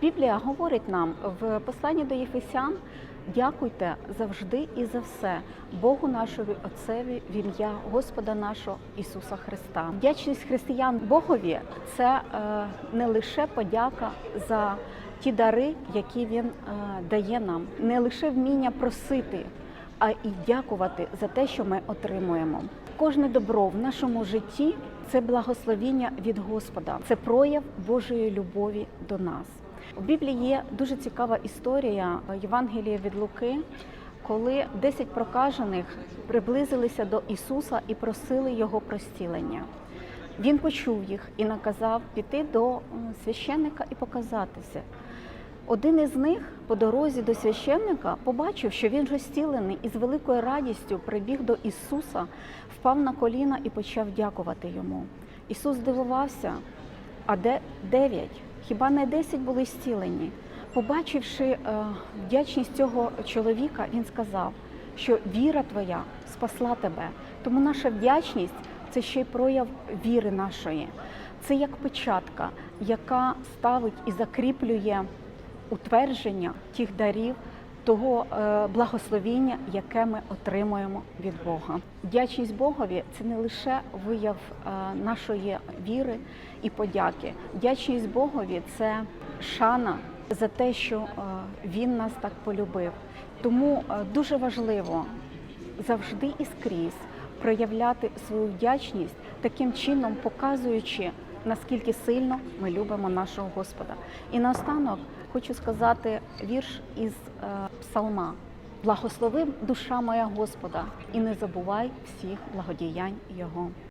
Біблія говорить нам в посланні до Єфесян: дякуйте завжди і за все Богу нашому Отцеві в ім'я Господа нашого Ісуса Христа. Вдячність християн Богові це е, не лише подяка за ті дари, які Він е, дає нам, не лише вміння просити, а і дякувати за те, що ми отримуємо. Кожне добро в нашому житті це благословіння від Господа, це прояв Божої любові до нас. У Біблії є дуже цікава історія Євангелія від Луки, коли 10 прокажених приблизилися до Ісуса і просили Його простілення. Він почув їх і наказав піти до священника і показатися. Один із них по дорозі до священника побачив, що він вже зцілений і з великою радістю прибіг до Ісуса, впав на коліна і почав дякувати йому. Ісус здивувався, а де дев'ять? Хіба не десять були зцілені? Побачивши е, вдячність цього чоловіка, він сказав, що віра твоя спасла тебе. Тому наша вдячність це ще й прояв віри нашої. Це як печатка, яка ставить і закріплює утвердження тих дарів, того е, благословіння, яке ми отримуємо від Бога. Вдячність Богові це не лише вияв е, нашої віри і подяки. Вдячність Богові це шана за те, що е, Він нас так полюбив. Тому дуже важливо завжди і скрізь проявляти свою вдячність, таким чином показуючи, наскільки сильно ми любимо нашого Господа. І наостанок хочу сказати вірш із е, псалма. Благослови душа моя Господа, і не забувай всіх благодіянь Його.